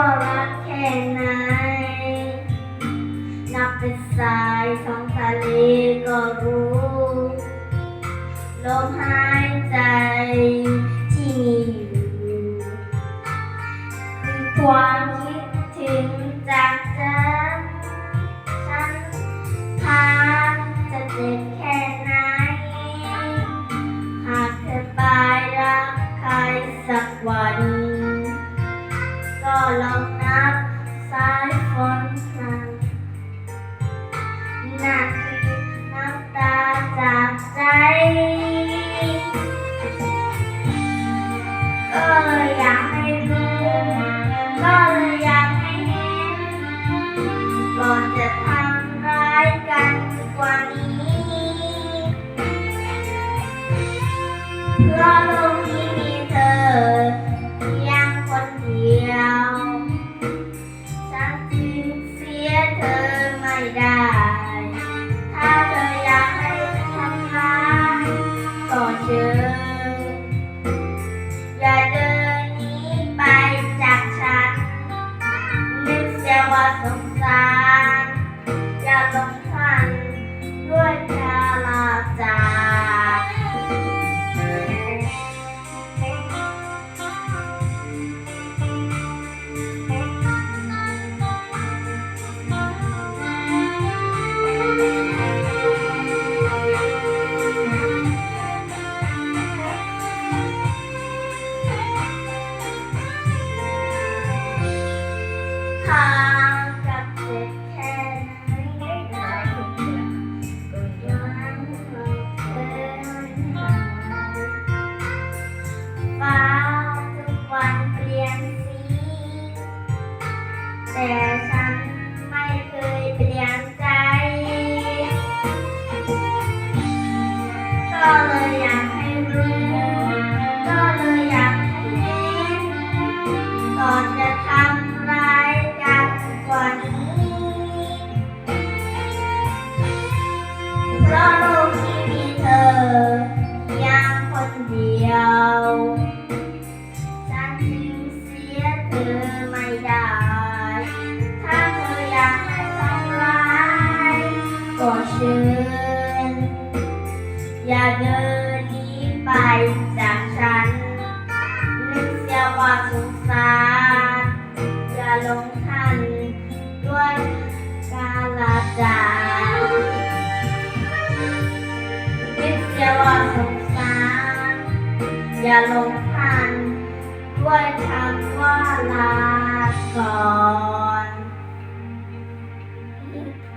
ว่ารักแค่ไหน นับเป็นสายท้องทะเลก็รู้ลมหายใจที่มีอยู่คือความคิดถึงจากฉันฉันทางจะเจ็บแค่ไหน หากเธอไปรักใครสักวัน ลองนับสายฝนพลันนั่นคือน้ำตาจากใจก็เลยอยากให้รู้ก็เลยอยากให้เห็นก่อนจะทำร้ายกันกว่านี้เพราะโลกนี้ ไแต่ฉันไม่เคยเปลี่ยนใจ ก็เลยอยากให้รู้ ก็เลยอยากให้เห็นก่อนจะทำร้ายกันกว่านี้เพราะโลกที่มีเธอเพียงคนเดียว ฉันจึงเสียเธอ เชิญ อย่าเดินหนีไปจากฉัน นึกเสียว่าสงสาร อย่าลงทันด้วยกาลาจานึกเสียว่าสงสาร อย่าลงทันด้วยคำว่าลา